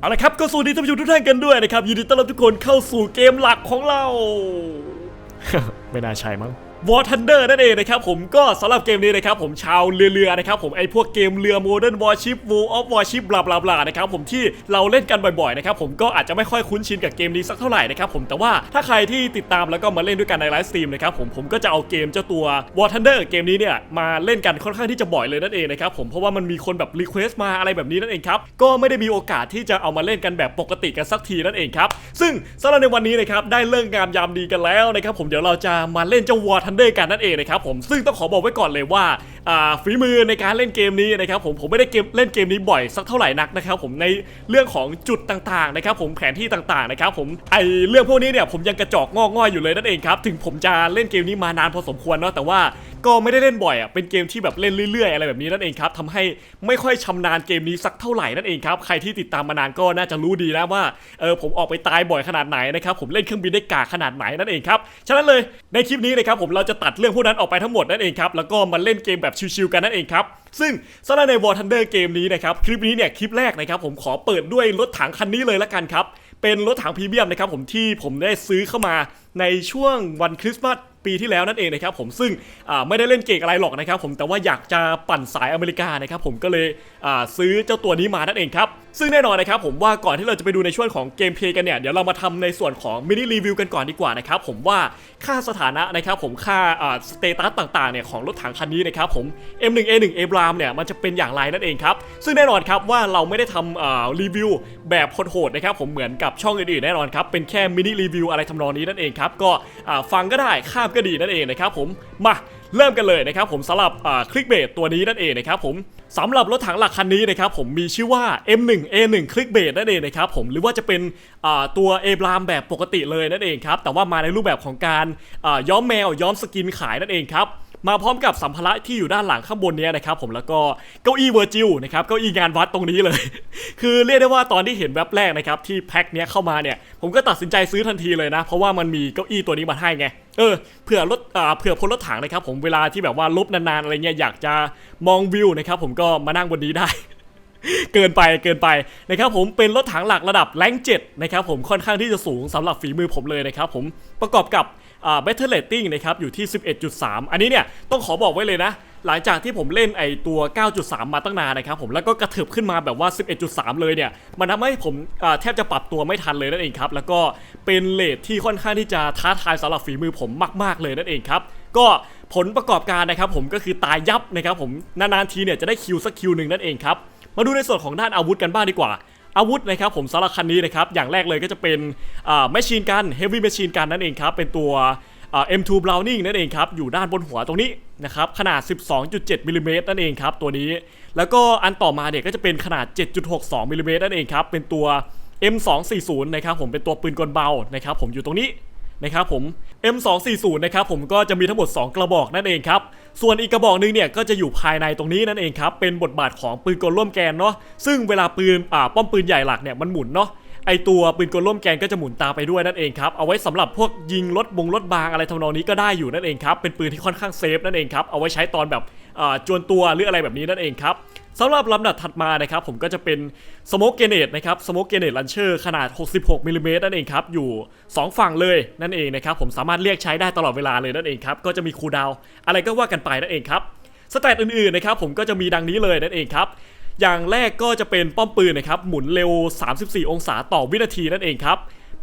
เอาละครับก็สวัสดีท่านผู้ชมทุกท่านกันด้วยนะครับยินดีต้อนรับทุกคนเข้าสู่เกมหลักของเรา ไม่น่าใช่มั้ง War Thunder นั่นเองนะครับผมก็สำหรับเกมนี้นะครับผมชาวเรือๆนะครับผมไอพวกเกมเรือ Modern Warship War of Warship บลาบลาบลานะครับผมที่เราเล่นกันบ่อยๆนะครับผมก็อาจจะไม่ค่อยคุ้นชินกับเกมนี้สักเท่าไหร่นะครับผมแต่ว่าถ้าใครที่ติดตามแล้วก็มาเล่นด้วยกันในไลฟ์สตรีมนะครับผมผมก็จะเอาเกมเจ้าตัว War Thunder เกมนี้เนี่ยมาเล่นกันค่อนข้างที่จะบ่อยเลยนั่นเองนะครับผมเพราะว่ามันมีคนแบบรีเควสต์มาอะไรแบบนี้นั่นเองครับก็ไม่ได้มีโอกาสที่จะเอามาเล่นกันแบบปกติกันสักทีนั่นเองครับซึ่งสำหรับในวันนี้นะครับได้เรื่องามยามดีกันแล้วนะครับผมเดี๋ยวเราจะมาเล่นเจ้า Thunder กันนั่นเองนะครับผมซึ่งต้องขอบอกไว้ก่อนเลยว่าอ่าฝีมือในการเล่นเกมนี้นะครับผมผมไม่ได้เกมเล่นเกมนี้บ่อยสักเท่าไหร่นักนะครับผมในเรื่องของจุดต่างๆนะครับผมแผนที่ต่างๆนะครับผมไอเรื่องพวกนี้เนี่ยผมยังกระจอกงอกง่อยอยู่เลยนั่นเองครับถึงผมจะเล่นเกมนี้มานานพอสมควรเนาะแต่ว่า ก็ไม่ได้เล่นบ่อยอะเป็นเกมที่แบบเล่นเรื่อยๆ อะไรแบบนี้นั่นเองครับทำให้ไม่ค่อยชำนาญเกมนี้สักเท่าไหร่นั่นเองครับใครที่ติดตามมานานก็น่าจะรู้ดีนะว่าเออผมออกไปตายบ่อยขนาดไหนนะครับผมเล่นเครื่องบินได้กาขนาดไหนนั่นเองครับฉะนั้นเลยในคลิปนี้นะครับผมเราจะตัดเรื่องพวกนั้นออกไปทั้งหมดนั่นเองครับแล้วก็มาเล่นเกมแบบชิวๆกันนั่นเองครับซึ่งสำหรับใน War Thunder เกมนี้นะครับคลิปนี้เนี่ยคลิปแรกนะครับผมขอเปิดด้วยรถถังคันนี้เลยละกันครับเป็นรถถังพรีเมียมนะครับผมที่ผมได้ซื้อเข้ามาในช่วงวันคริสต์มาส ปีที่แล้วนั่นเองนะครับผมซึ่งไม่ได้เล่นเก่งอะไรหรอกนะครับผมแต่ว่าอยากจะปั่นสายอเมริกานะครับผมก็เลยซื้อเจ้าตัวนี้มานั่นเองครับซึ่งแน่นอนนะครับผมว่าก่อนที่เราจะไปดูในช่วงของเกมเพลย์กันเนี่ยเดี๋ยวเรามาทำในส่วนของมินิรีวิวกันก่อนดีกว่านะครับผมว่าค่าสถานะนะครับผมค่าสเตตัสต่างๆเนี่ยของรถถังคันนี้นะครับผม M1A1 a b r a m เนี่ยมันจะเป็นอย่างไรนั่นเองครับซึ่งแน่นอนครับว่าเราไม่ได้ทำรีวิวแบบโหดๆนะครับผมเหมือนกับช่องอื่นๆแน่นอนครับเป็นแค่มินิรีวิวอะไรทำนองนี้นั่นเองครับก็ฟังก็ได้ข้ามก็ดีนั่นเองนะครับผมมาเริ่มกันเลยนะครับผมสำหรับคลิกเบสตัวนี้นั่นเองนะครับผมสำหรับรถถังหลักคันนี้นะครับผมมีชื่อว่า M1A1 คลิกเบสนั่นเองนะครับผมหรือว่าจะเป็นตัวเอบรามแบบปกติเลยนั่นเองครับแต่ว่ามาในรูปแบบของการย้อมแมวย้อมสกินขายนั่นเองครับ มาพร้อมกับสัมภาระที่อยู่ด้านหลังข้างบนนี้นะครับผมแล้วก็เก้าอี้เวอร์จิลนะครับเก้าอี้งานวัดตรงนี้เลย คือเรียกได้ว่าตอนที่เห็นแว็บแรกนะครับที่แพ็คเนี้ยเข้ามาเนี่ยผมก็ตัดสินใจซื้อทันทีเลยนะ เพราะว่ามันมีเก้าอี้ตัวนี้มาให้ไงเออเผื่อรถอ่าเผื่อพลรถถังนะครับผมเวลาที่แบบว่าลบนานๆอะไรเงี้ยอยากจะมองวิวนะครับผมก็มานั่งบนนี้ได้ เกินไปเกินไปนะครับผมเป็นรถถังหลักระดับแรงเจ็ดนะครับผมค่อนข้างที่จะสูงสำหรับฝีมือผมเลยนะครับผมประกอบกับอ่า Battle Rating นะครับอยู่ที่ 11.3 อันนี้เนี่ยต้องขอบอกไว้เลยนะ หลังจากที่ผมเล่นไอตัว 9.3 มาตั้งนานนะครับผมแล้วก็กระเถิบขึ้นมาแบบว่า 11.3 เลยเนี่ยมันทำให้ผมแทบจะปรับตัวไม่ทันเลยนั่นเองครับแล้วก็เป็นเลทที่ค่อนข้างที่จะท้าทายสำหรับฝีมือผมมาก ๆเลยนั่นเองครับก็ ผลประกอบการนะครับผมก็คือตายยับนะครับผมนานๆทีเนี่ยจะได้คิวสักคิวหนึ่งนั่นเองครับมาดูในส่วนของด้านอาวุธกันบ้างดีกว่าอาวุธนะครับผมสำหรับคันนี้นะครับอย่างแรกเลยก็จะเป็นแมชชีนกันเฮฟวี่แมชชีนกันนั่นเองครับเป็นตัวอ่า M2 Browning นั่นเองครับอยู่ด้านบนหัวตรงนี้นะครับขนาด 12.7มิลลิเมตรนั่นเองครับตัวนี้ แล้วก็อันต่อมาเนี่ยก็จะเป็นขนาด 7.62มิลลิเมตรนั่นเองครับเป็นตัว M240 นะครับผมเป็นตัวปืนกลเบานะครับผมอยู่ตรงนี้นะครับผม M240 นะครับผมก็จะมีทั้งหมด 2 กระบอกนั่นเองครับส่วนอีกกระบอกหนึงเนี่ยก็จะอยู่ภายในตรงนี้นั่นเองครับเป็นบทบาทของปืนกลร่วมแกนเนาะซึ่งเวลาปืนอ่าป้อมปืนใหญ่หลักเนี่ยมันหมุนเนาะไอตัวปืนกลร่วมแกนก็จะหมุนตามไปด้วยนั่นเองครับเอาไว้สำหรับพวกยิงรถบงรถบางอะไรทำนองนี้ก็ได้อยู่นั่นเองครับเป็นปืนที่ค่อนข้างเซฟนั่นเองครับเอาไว้ใช้ตอนแบบอ่าจวนตัวหรืออะไรแบบนี้นั่นเองครับ สำหรับลำดับถัดมานะครับผมก็จะเป็นสโมกเกเนตนะครับสโมกเกเนตลันเชอร์ขนาด 66มิลลิเมตรนั่นเองครับ อยู่ 2 ฝั่งเลยนั่นเองนะครับผมสามารถเรียกใช้ได้ตลอดเวลาเลยนั่นเองครับ ก็จะมีคูดาวอะไรก็ว่ากันไปนั่นเองครับสแตทอื่นๆนะครับผมก็จะมีดังนี้เลยนั่นเองครับอย่างแรกก็จะเป็นป้อมปืนนะครับหมุนเร็ว 34 องศาต่อวินาทีนั่นเองครับ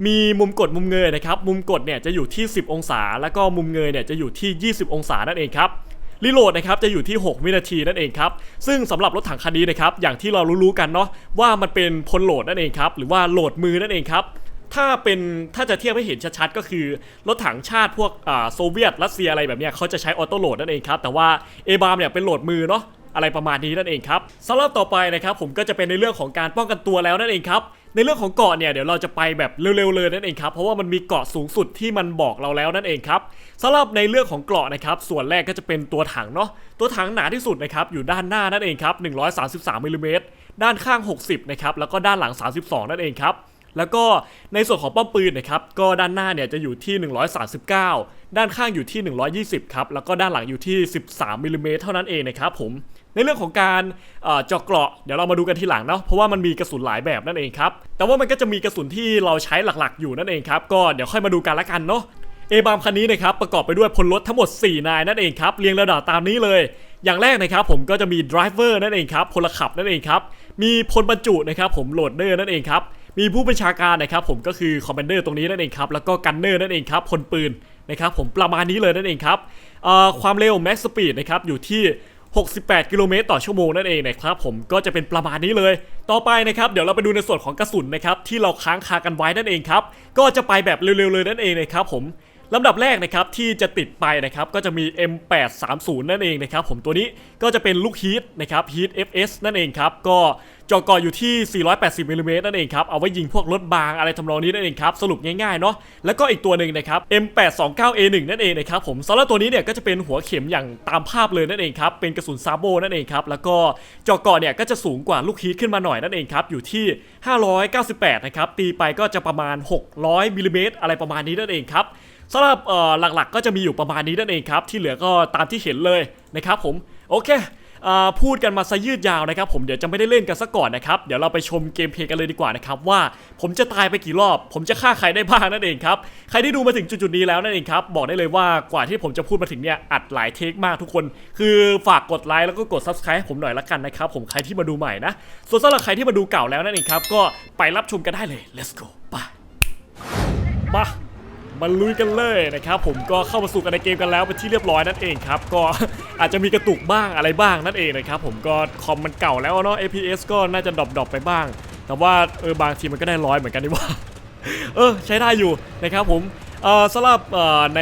มีมุมกดมุมเงยนะครับมุมกดเนี่ยจะอยู่ที่ 10 องศา แล้วก็มุมเงยเนี่ยจะอยู่ที่ 20 องศานั่นเองครับ รีโหลดนะครับจะอยู่ที่ 6 วินาทีนั่นเองครับ ซึ่งสำหรับรถถังคันนี้นะครับอย่างที่เรารู้ๆกันเนาะว่ามันเป็นพลโหลดนั่นเองครับหรือว่าโหลดมือนั่นเองครับถ้าเป็นถ้าจะเทียบให้เห็นชัดๆ ก็คือ รถถังชาติพวกอ่าโซเวียตรัสเซียอะไรแบบเนี้ยเขาจะใช้ออโต้โหลดนั่นเองครับแต่ว่าเอบามเนี่ยเป็นโหลดมือเนาะอะไรประมาณนี้นั่นเองครับสำหรับต่อไปนะครับผมก็จะเป็นในเรื่องของการป้องกันตัวแล้วนั่นเองครับ ในเรื่องของเกาะเนี่ยเดี๋ยวเราจะไปแบบเร็วๆเลยนั่นเองครับเพราะว่ามันมีเกาะสูงสุดที่มันบอกเราแล้วนั่นเองครับสำหรับในเรื่องของเกาะนะครับส่วนแรกก็จะเป็นตัวถังเนาะตัวถังหนาที่สุดนะครับอยู่ด้านหน้านั่นเองครับ133มิลลิเมตรด้านข้าง 60นะครับแล้วก็ด้านหลัง 32 นั่นเองครับแล้วก็ในส่วนของป้อมปืนนะครับก็ด้านหน้าเนี่ยจะอยู่ที่ 139 ด้านข้างอยู่ที่ 120 ครับ แล้วก็ด้านหลังอยู่ที่ 13มิลลิเมตรเท่านั้นเองนะครับผม ในเรื่องของการเจาะเกราะเดี๋ยวเรามาดูกันทีหลังเนาะเพราะว่ามันมีกระสุนหลายแบบนั่นเองครับแต่ว่ามันก็จะมีกระสุนที่เราใช้หลักๆ อยู่นั่นเองครับก็เดี๋ยวค่อยมาดูกันละกันเนาะเอบามคันนี้นะครับประกอบไปด้วยพลรถทั้งหมด 4 นายนั่นเองครับเรียงระดับตามนี้เลย อย่างแรกนะครับผมก็จะมีดรเวอร์นั่นเองครับพลขับนั่นเองครับมีพลบรรจุนะครับผมโหลดเดอร์นั่นเองครับมีผู้บัญชาการนะครับผมก็คือคอมมานเดอร์ตรงนี้นั่นเองครับแล้วก็กันเนอร์นั่นเองครับพลปืนนะครับผมประมาณนี้เลยนั่นเองครับความเร็วแม็กซ์สปีดนะครับอยู่ที่ 68 กิโลเมตรต่อชั่วโมงนั่นเองนะครับผมก็จะเป็นประมาณนี้เลย ต่อไปนะครับเดี๋ยวเราไปดูในส่วนของกระสุนนะครับที่เราค้างคากันไว้นั่นเองครับก็จะไปแบบเร็วๆเลยนั่นเองนะครับผม ลำดับแรกนะครับที่จะติดไปนะครับก็จะมี M830 นั่นเองนะครับผมตัวนี้ก็จะเป็นลูกฮีทนะครับฮีท FS นั่นเองครับก็เจาะกาะอยู่ที่ 480มิลลิเมตรนั่นเองครับ เอาไว้ยิงพวกรถบางอะไรทำนองนี้นั่นเองครับ สรุปง่ายๆเนาะ แล้วก็อีกตัวหนึ่งนะครับ M829A1 นั่นเองนะครับผมสำหรับตัวนี้เนี่ยก็จะเป็นหัวเข็มอย่างตามภาพเลยนั่นเองครับ เป็นกระสุนซาโบนั่นเองครับ แล้วก็เจาะกาะเนี่ยก็จะสูงกว่าลูกฮีทขึ้นมาหน่อยนั่นเองครับ อยู่ที่ 598 นะครับ ตีไปก็จะประมาณ 600มิลลิเมตรอะไรประมาณนี้นั่นเองครับ สำหรับหลักๆ ก็จะมีอยู่ประมาณนี้นั่นเองครับ ที่เหลือก็ตามที่เห็นเลยนะครับผมโอเคพูดกันมาซะยืดยาวนะครับ ผมเดี๋ยวจะไม่ได้เล่นกันซะก่อนนะครับเดี๋ยวเราไปชมเกมเพลย์กันเลยดีกว่านะครับว่าผมจะตายไปกี่รอบ ผมจะฆ่าใครได้บ้างนั่นเองครับใครที่ดูมาถึงจุดๆนี้แล้วนั่นเองครับบอกได้เลยว่ากว่าที่ผมจะพูดมาถึงเนี่ยอัดหลายเทคมากทุกคน คือฝากกดไลค์แล้วก็กด subscribe ให้ผมหน่อยละกันนะครับผมใครที่มาดูใหม่นะส่วนสำหรับใครที่มาดูเก่าแล้วนั่นเองครับก็ไปรับชมกันได้เลย let's go ไปมา มาลุยกันเลยนะครับผมก็เข้ามาสู่กันในเกมกันแล้วเป็นที่เรียบร้อยนั่นเองครับก็อาจจะมีกระตุกบ้างอะไรบ้างนั่นเองนะครับผมก็คอมมันเก่าแล้วเนาะ APS ก็น่าจะดรอปๆไปบ้าง แต่ว่าเออบางทีมันก็ได้ร้อยเหมือนกันนี่ว่าเออใช้ได้อยู่นะครับผมเออสำหรับเออใน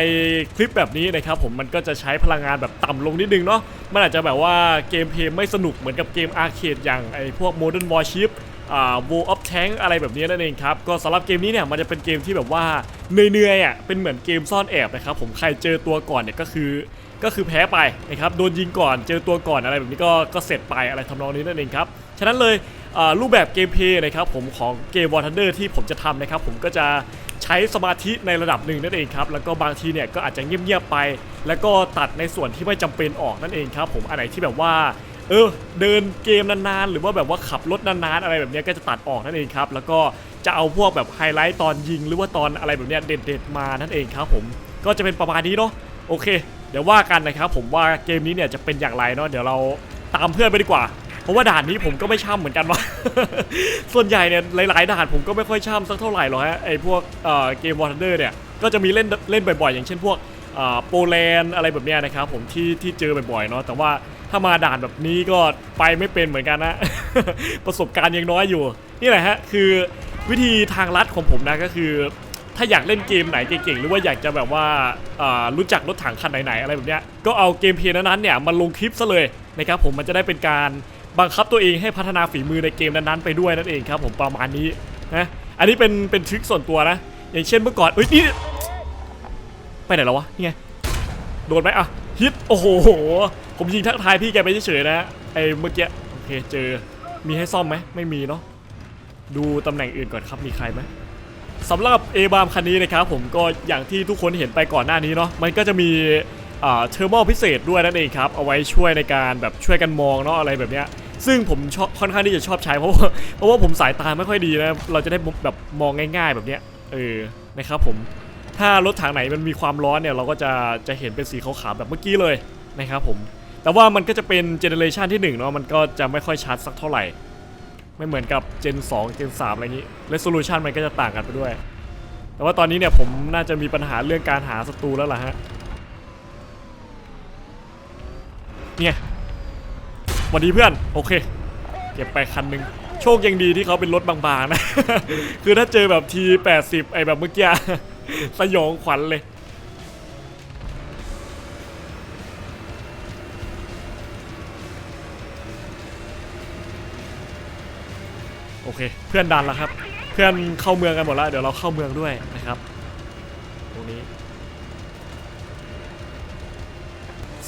คลิปแบบนี้นะครับผมมันก็จะใช้พลังงานแบบต่ำลงนิดนึงเนาะมันอาจจะแบบว่าเกมเพลย์ไม่สนุกเหมือนกับเกมอาร์เคดอย่างไอพวก Modern Warship อ่า War of Tank อะไรแบบนี้นั่นเองครับ ก็สำหรับเกมนี้เนี่ยมันจะเป็นเกมที่แบบว่าเหนื่อยๆอะเป็นเหมือนเกมซ่อนแอบนะครับผมใครเจอตัวก่อนเนี่ยก็คือก็คือแพ้ไปนะครับโดนยิงก่อนเจอตัวก่อนอะไรแบบนี้ก็ก็เสร็จไปอะไรทำนองนี้นั่นเองครับฉะนั้นเลยรูปแบบเกมเพย์นะครับผมของเกม War Thunder ที่ผมจะทำนะครับผมก็จะใช้สมาธิในระดับหนึ่งนั่นเองครับแล้วก็บางทีเนี่ยก็อาจจะเงียบๆไป แล้วก็ตัดในส่วนที่ไม่จำเป็นออกนั่นเองครับผมอันไหนที่แบบว่า เออเดินเกมนานๆ หรือว่าแบบว่าขับรถนานๆ อะไรแบบนี้ก็จะตัดออกนั่นเองครับ แล้วก็จะเอาพวกแบบไฮไลท์ตอนยิงหรือว่าตอนอะไรแบบนี้เด็ดๆมานั่นเองครับผมก็จะเป็นประมาณนี้เนาะโอเค เดี๋ยวว่ากันนะครับผมว่าเกมนี้เนี่ยจะเป็นอย่างไรเนาะเดี๋ยวเราตามเพื่อนไปดีกว่าเพราะว่าด่านนี้ผมก็ไม่ช่ำเหมือนกันวะส่วนใหญ่เนี่ยหลาย ๆ ด่านผมก็ไม่ค่อยช่ำสักเท่าไหร่หรอกฮะไอพวกเกมวอร์เดอร์เนี่ยก็จะมีเล่นเล่นบ่อย ๆ อย่างเช่นพวกโปแลนด์อะไรแบบเนี้ยนะครับผมที่ที่เจอบ่อย ๆ เนาะแต่ว่า ถ้ามาด่านแบบนี้ก็ไปไม่เป็นเหมือนกันนะ ประสบการณ์ยังน้อยอยู่ นี่แหละฮะคือวิธีทางลัดของผมนะก็คือ ถ้าอยากเล่นเกมไหนเก่งๆ หรือว่าอยากจะแบบว่าารู้จักรถถังคันไหนๆอะไรแบบเนี้ยก็เอาเกมเพลย์นั้นๆเนี่ยมาลงคลิปซะเลยนะครับผมมันจะได้เป็นการบังคับตัวเองให้พัฒนาฝีมือในเกมนั้นๆไปด้วยนั่นเองครับผมประมาณนี้นะอันนี้เป็นเป็นทริคส่วนตัวนะ อย่างเช่นเมื่อก่อนเอ้ยนี่ไปไหนแล้ววะนี่ไงโดนไหมอะ ฮิตโอ้โห ผมยิงทักทายพี่แกไปเฉยๆนะไอ้เมื่อกี้โอเคเจอมีให้ซ่อมไหมไม่มีเนาะดูตำแหน่งอื่นก่อนครับมีใครไหมสำหรับ A บามคันนี้นะครับผมก็อย่างที่ทุกคนเห็นไปก่อนหน้านี้เนาะมันก็จะมีเทอร์โมพิเศษด้วยนั่นเองครับ เอาไว้ช่วยในการแบบช่วยกันมองเนาะอะไรแบบเนี้ยซึ่งผมชอบค่อนข้างที่จะชอบใช้เพราะว่าเพราะว่าผมสายตาไม่ค่อยดีนะ เราจะได้แบบมองง่าย ๆ แบบเนี้ยเออนะครับผม ถ้ารถถังไหนมันมีความร้อนเนี่ยเราก็จะจะเห็นเป็นสีขาวๆแบบเมื่อกี้เลยนะครับผม แต่ว่ามันก็จะเป็นเจเนเรชันที่หนึ่งเนาะมันก็จะไม่ค่อยชัดสักเท่าไหร่ ไม่เหมือนกับ Gen 2 Gen 3อะไรอย่างนี้ Resolution มันก็จะต่างกันไปด้วย แต่ว่าตอนนี้เนี่ยผมน่าจะมีปัญหาเรื่องการหาศัตรูแล้วล่ะฮะเนี่ยสวัสดีเพื่อนโอเค เก็บไปคันหนึ่งโชคยังดีที่เขาเป็นรถบางๆนะ คือถ้าเจอแบบที80ไอแบบเมื่อกี้ สยองขวัญเลย โอเค เพื่อนดันแล้วครับ เพื่อนเข้าเมืองกันหมดแล้ว เดี๋ยวเราเข้าเมืองด้วยนะครับ ตรงนี้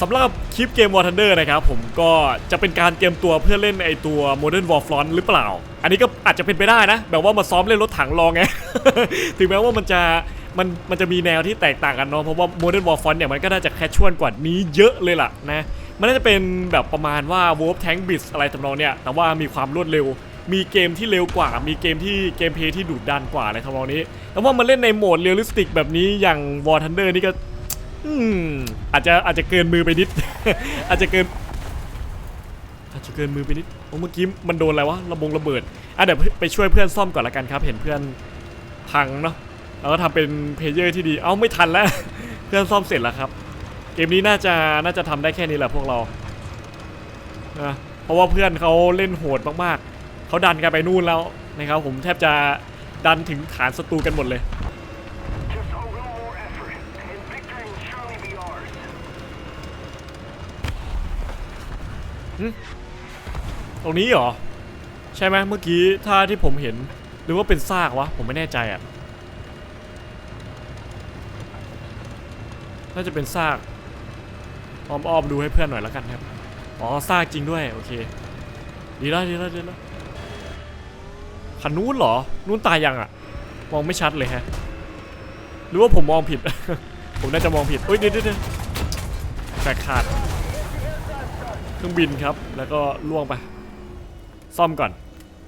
สำหรับคลิปเกม War Thunder นะครับผมก็จะเป็นการเตรียมตัวเพื่อเล่นไอตัว Modern Warfront หรือเปล่า อันนี้ก็อาจจะเป็นไปได้นะ แบบว่ามาซ้อมเล่นรถถังลองไง ถึงแม้ว่ามันจะ มันมันจะมีแนวที่แตกต่างกันเนาะเพราะว่า Modern Warfare เนี่ยมันก็น่าจะแคชชวลกว่านี้เยอะเลยล่ะนะมันน่าจะเป็นแบบประมาณว่า Wolf Tank Blitz อะไรทำนองเนี่ยแต่ว่ามีความรวดเร็ว มีเกมที่เร็วกว่า มีเกมที่เกมเพย์ที่ดุดันกว่าอะไรทำนองนี้ แต่ว่ามันเล่นในโหมดเรียลลิสติกแบบนี้อย่าง War Thunder นี่ก็อืมอาจจะอาจจะเกินมือไปนิด อาจจะเกิน อาจจะเกินมือไปนิดโอ้เมื่อกี้มันโดนอะไรวะระบงระเบิดอะเดี๋ยวไปช่วยเพื่อนซ่อมก่อนละกันครับ เห็นเพื่อนพังเนาะ เราก็ทำเป็นเพลเยอร์ที่ดี เอ้าไม่ทันแล้วเพื่อนซ่อมเสร็จแล้วครับ เกมนี้น่าจะน่าจะทำได้แค่นี้แหละพวกเรานะเพราะว่าเพื่อนเขาเล่นโหดมากๆ เขาดันกันไปนู่นแล้วนะครับผมแทบจะดันถึงฐานศัตรูกันหมดเลยตรงนี้เหรอ ใช่ไหมเมื่อกี้ถ้าที่ผมเห็น หรือว่าเป็นซากวะ ผมไม่แน่ใจอะ น่าจะเป็นซากอ้อมๆดูให้เพื่อนหน่อยแล้วกันครับ อ๋อซากจริงด้วย โอเค ดีแล้วดีแล้วดีแล้วคันนู้นเหรอ นู้นตายยังอะ มองไม่ชัดเลยฮะ หรือว่าผมมองผิด ผมน่าจะมองผิดเอ้ยเดี๋ยวเดี๋ยวเดี๋ยวแตกขาด เครื่องบินครับ แล้วก็ล่วงไป ซ่อมก่อน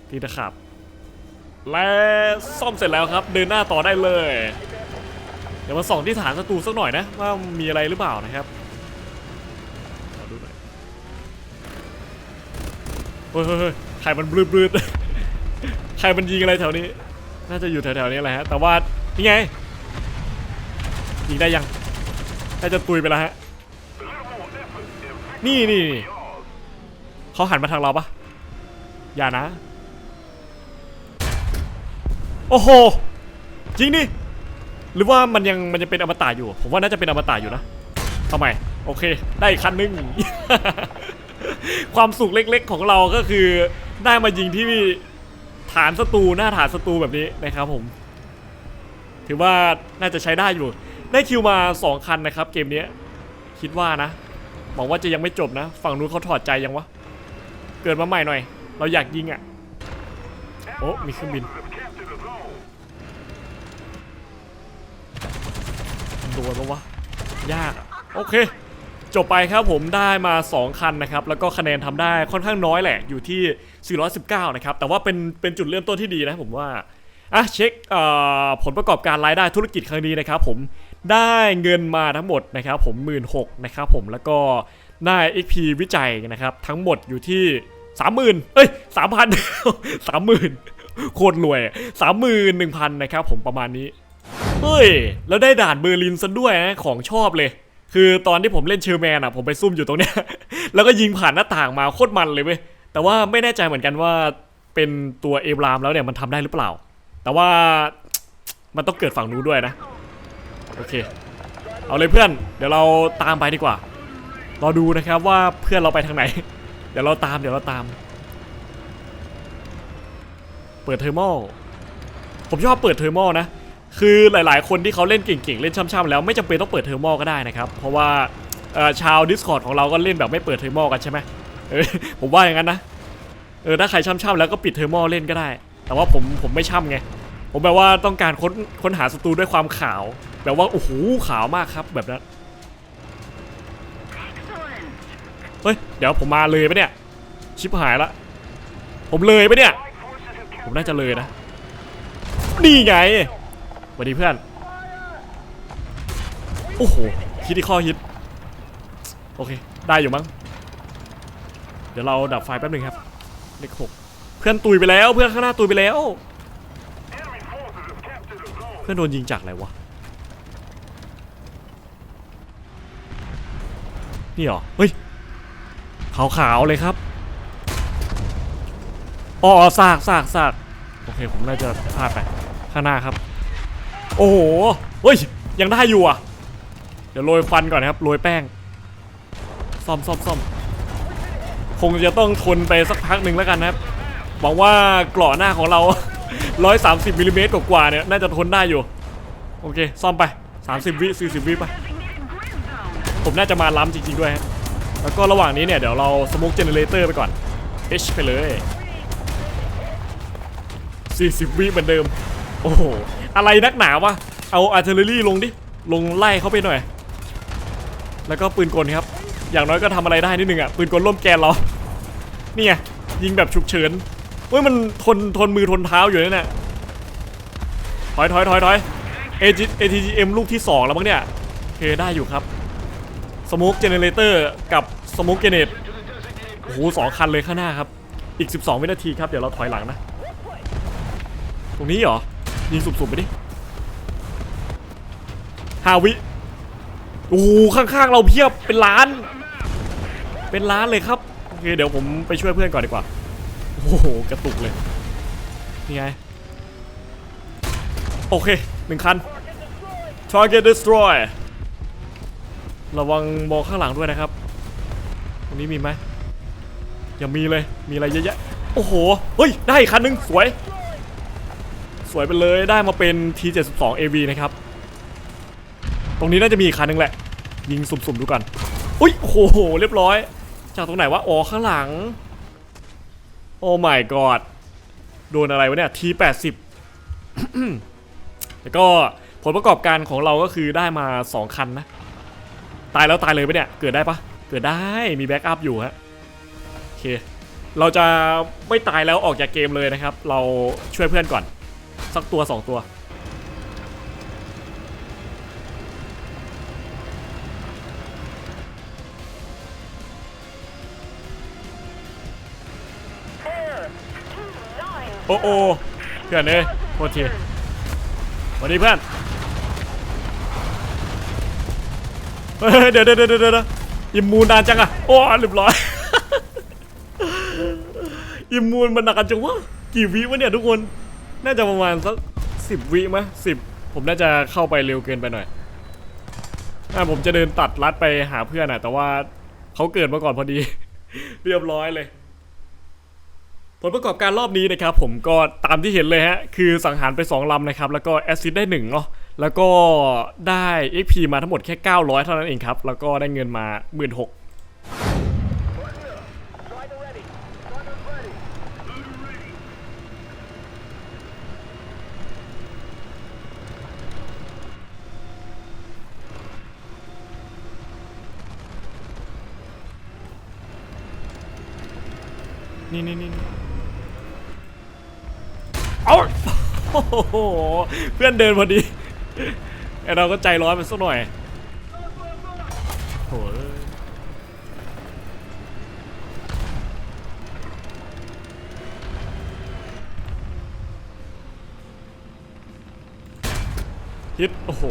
ตีตะขาบและซ่อมเสร็จแล้วครับ เดินหน้าต่อได้เลย ดี๋ยวมาส่องที่ฐานศัตรูสักหน่อยนะ ว่ามีอะไรหรือเปล่านะครับขอดูหน่อยเฮ้ยเฮ้ยเฮ้ยใครมันบลืดบลืดใครมันยิงอะไรแถวนี้ น่าจะอยู่แถวๆนี้แหละฮะ แต่ว่านี่ไงยิงได้ยังน่าจะตุยไปแล้วฮะ นี่นี่นี่เขาหันมาทางเราปะอย่านะ โอ้โห จริงดิ หรือว่ามันยังมันยังเป็นอมตะอยู่ ผมว่าน่าจะเป็นอมตะอยู่นะทำไมโอเค ได้อีกคันนึง ความสุขเล็กๆของเราก็คือ ได้มายิงที่ฐานศัตรูหน้าฐานศัตรูแบบนี้นะครับผม ถือว่าน่าจะใช้ได้อยู่ ได้คิวมา 2 คันนะครับ เกมนี้คิดว่านะหวังว่าจะยังไม่จบนะ ฝั่งนู้นเขาถอดใจยังวะ เกิดมาใหม่หน่อย เราอยากยิงอะ โอ้มีเครื่องบิน โดนปะวะ ยากโอเค จบไปครับผมได้มา 2 คันนะครับ แล้วก็คะแนนทำได้ค่อนข้างน้อยแหละอยู่ที่ 419 นะครับ แต่ว่าเป็นเป็นจุดเริ่มต้นที่ดีนะผมว่าอะเช็คผลประกอบการรายได้ธุรกิจครั้งนี้นะครับผมได้เงินมาทั้งหมดนะครับผม 1 6ื่นนะครับผมแล้วก็ได้ XP วิจัยนะครับ ทั้งหมดอยู่ที่ 30,000เอ้ย3,000 30,000 โคตรรวย 31,000 นะครับผมประมาณนี้ เฮ้ย แล้วได้ด่านเบอร์ลินซะด้วยนะของชอบเลย คือตอนที่ผมเล่นเชอร์แมนอะผมไปซุ่มอยู่ตรงเนี้ย แล้วก็ยิงผ่านหน้าต่างมาโคตรมันเลยเว้ย แต่ว่าไม่แน่ใจเหมือนกันว่าเป็นตัวเอฟรามแล้วเนี่ยมันทำได้หรือเปล่า แต่ว่ามันต้องเกิดฝั่งนู้นด้วยนะ โอเค เอาเลยเพื่อน เดี๋ยวเราตามไปดีกว่า รอดูนะครับว่าเพื่อนเราไปทางไหน เดี๋ยวเราตามเดี๋ยวเราตาม เปิดเทอร์โมผมชอบเปิดเทอร์โมนะ คือหลายๆ คนที่เขาเล่นเก่งๆ เล่นช่ำๆแล้วไม่จำเป็นต้องเปิดเทอร์โมก็ได้นะครับ เพราะว่าชาว Discord ของเราก็เล่นแบบไม่เปิดเทอร์โมกันใช่ไหมเออผมว่าอย่างนั้นนะเออถ้าใครช่ำๆแล้วก็ปิดเทอร์โมเล่นก็ได้ แต่ว่าผมผมไม่ช่ำไงผมแบบว่าต้องการค้นค้นหาศัตรูด้วยความขาว แบบว่าโอ้โหขาวมากครับแบบนั้นเฮ้ยเดี๋ยวผมมาเลยปะเนี่ยชิบหายละผมเลยปะเนี่ย ผมน่าจะเลยนะนี่ไง วัสดีเพื่อน โอ้โหคิดที่ข้อฮิต โอเค ได้อยู่มั้ง เดี๋ยวเราดับไฟแป๊บหนึ่งครับ เลขหกเพื่อนตุยไปแล้ว เพื่อนข้างหน้าตุยไปแล้ว เพื่อนโดนยิงจากอะไรวะ นี่เหรอ เฮ้ย ขาวๆเลยครับอ๋อซากซากซากโอเค ผมน่าจะพลาดไป ข้างหน้าครับ โอ้โหเฮ้ย ยังได้อยู่อะ เดี๋ยวโรยควันก่อนนะครับ โรยแป้ง ซ่อมซ่อมซ่อมคงจะต้องทนไปสักพักหนึ่งแล้วกันนะครับ หวังว่ากราะหน้าของเรา 130มิลลิเมตรกว่าๆเนี่ย น่าจะทนได้อยู่ โอเค ซ่อมไป 30 วิ40 วิไป ผมน่าจะมาล้ำจริงๆด้วยฮะแล้วก็ระหว่างนี้เนี่ย เดี๋ยวเราสโมกเจเนเรเตอร์ไปก่อน H ไปเลย 40 วิเหมือนเดิม โอ้โห อะไรนักหนาวะ เอาอาร์เทอรี่ลงดิ ลงไล่เข้าไปหน่อย แล้วก็ปืนกลครับ อย่างน้อยก็ทำอะไรได้นิดนึงอะ ปืนกลร่มแกนเรานี่ไงยิงแบบฉุกเฉินเฮ้ยมันทนทนมือทนเท้าอยู่นั่นแหละถอยถอยถอยถอย AG ATGM ลูกที่ 2 แล้วมั้งเนี่ยโอเคได้อยู่ครับสโมกเจเนเรเตอร์กับสโมกเกเนตโอ้โหสองคันเลยข้างหน้าครับ อีก 12 วินาทีครับ เดี๋ยวเราถอยหลังนะ ตรงนี้เหรอ ยิงสุ่มๆไปดิฮาวิโอ้โหข้างๆเราเพียบเป็นล้าน เป็นล้านเลยครับโอเคเดี๋ยวผมไปช่วยเพื่อนก่อนดีกว่าโอ้โหกระตุกเลยนี่ไงโอเคหนึ่งคัน target destroy ระวังมองข้างหลังด้วยนะครับ ตรงนี้มีไหมยังมีเลยมีอะไรเยอะแยะโอ้โหเฮ้ยได้คันหนึงสวย สวยไปเลยได้มาเป็น T72 AV นะครับ ตรงนี้น่าจะมีอีกคันนึงแหละ ยิงสุ่มๆดูก่อนอุ้ยโอ้โหเรียบร้อย จากตรงไหนวะอ๋อข้างหลัง โอ้ my god โดนอะไรวะเนี่ย T80 แล้วก็ผลประกอบการของเราก็คือได้มา 2 คันนะ ตายแล้วตายเลยปะเนี่ย เกิดได้ปะเกิดได้มีแบ็กอัพอยู่ฮะโอเค เราจะไม่ตายแล้วออกจากเกมเลยนะครับ เราช่วยเพื่อนก่อน สักตัว2ตัว โอ้โอเพื่อนเอ้ยโทษทีสวัสดีเพื่อน เฮ้ยเดี๋ยวเดี๋ยวเดี๋ยวเดี๋ยวอิมมูนนานจังอะโอ้เรียบร้อยอิมมูนมันนานจังวะกี่วิวะเนี่ยทุกคน น่าจะประมาณสักสิบวิมั้ยสิบผมน่าจะเข้าไปเร็วเกินไปหน่อยอ่าผมจะเดินตัดลัดไปหาเพื่อนอะแต่ว่าเขาเกิดมาก่อนพอดี เรียบร้อยเลย ผลประกอบการรอบนี้นะครับ ผมก็ตามที่เห็นเลยฮะ คือสังหารไป 2ลำนะครับ แล้วก็แอซซิดได้1เนาะแล้วก็ได้ XP มาทั้งหมดแค่ 900 เท่านั้นเองครับ แล้วก็ได้เงินมา 16,000 นี่นี่นี่เอาโอ้โหเพื่อนเดินพอดีไอเราก็ใจร้อนไปสักหน่อยโหยฮิตโอ้โห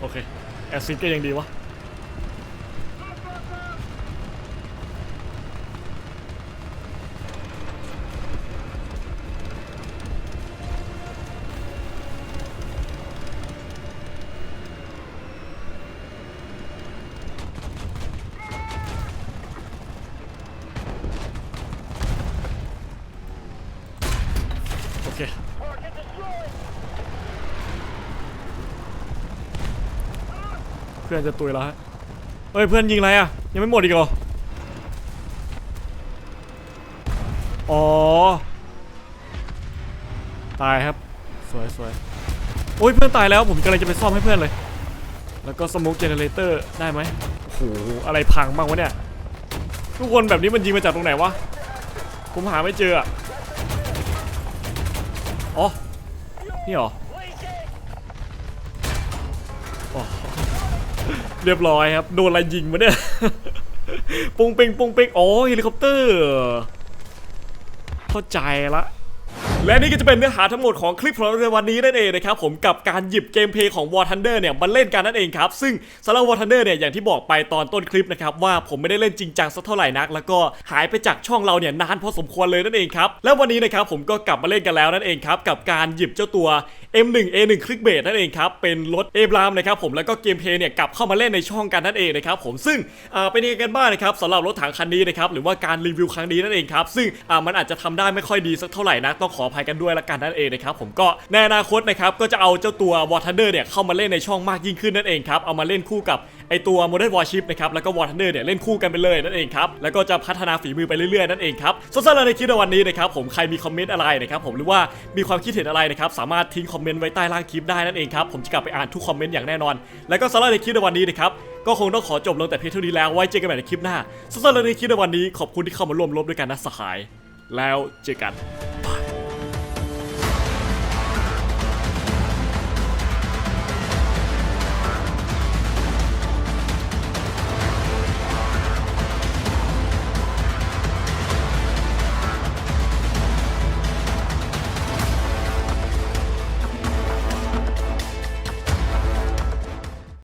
โอเค แอซิดก็ยังดีวะ เพื่อนจะตุยแล้วฮะเฮ้ยเพื่อนยิงอะไรอะ ยังไม่หมดอีกเหรอ อ๋อ ตายครับ สวยสวยโอ้ยเพื่อนตายแล้วผมกำลังจะไปซ่อมให้เพื่อนเลย แล้วก็สโมกเจเนเรเตอร์ได้ไหมโอ้โหอะไรพังบ้างวะเนี่ย ทุกคนแบบนี้มันยิงมาจากตรงไหนวะ ผมหาไม่เจออ๋อ นี่เหรอ เรียบร้อยครับ โดนอะไรยิงมาเนี่ย ปุงเปงปุงเปงอ๋อเฮลิคอปเตอร์ เข้าใจละและนี่ก็จะเป็นเนื้อหาทั้งหมดของคลิปของเราในวันนี้นั่นเองนะครับผมกับการหยิบเกมเพลย์ของ War Thunder เนี่ยมาเล่นกันนั่นเองครับ ซึ่งสำหรับ War Thunder เนี่ยอย่างที่บอกไปตอนต้นคลิปนะครับว่าผมไม่ได้เล่นจริงจังสักเท่าไหร่นัก แล้วก็หายไปจากช่องเราเนี่ยนานพอสมควรเลยนั่นเองครับ แล้ววันนี้นะครับผมก็กลับมาเล่นกันแล้วนั่นเองครับกับการหยิบเจ้าตัว M1 A1 คลิกเบสนั่นเองครับ เป็นรถเอบรามนะครับผมแล้วก็เกมเพลย์เนี่ยกลับเข้ามาเล่นในช่องกันนั่นเองนะครับผมซึ่งเป็นยังไงกันบ้างนะครับสำหรับรถถังคันนี้นะครับหรือว่าการรีวิวครั้งนี้นั่นเองครับซึ่งมันอาจจะทำได้ไม่ค่อยดีสักเท่าไหร่นะต้องขออภัยกันด้วยละกันนั่นเองนะครับผมก็ในอนาคตนะครับก็จะเอาเจ้าตัว War Thunder เนี่ยเข้ามาเล่นในช่องมากยิ่งขึ้นนั่นเองครับเอามาเล่นคู่กับไอตัว Modern Warship นะครับแล้วก็ War Thunder เนี่ยเล่นคู่กันไปเลยนั่นเองครับแล้วก็จะพัฒนาฝีมือไปเรื่อยๆนั่นเองครับสำหรับในคลิปในวันนี้นะครับผมใครมีคอมเมนต์อะไรนะครับผมหรือว่ามีความคิดเห็นอะไรนะครับสามารถทิ้งคอมเมนต์ไว้ใต้ล่างคลิปได้นั่นเองครับ ผมจะกลับไปอ่านทุกคอมเมนต์อย่างแน่นอน แล้วก็สำหรับในคลิปในวันนี้นะครับ ก็คงต้องขอจบลงแต่เพียงเท่านี้แล้ว ไว้เจอกันใหม่ในคลิปหน้าสำหรับในคลิปในวันนี้ขอบคุณที่เข้ามาร่วมรบด้วยกันนะสหาย แล้วเจอกัน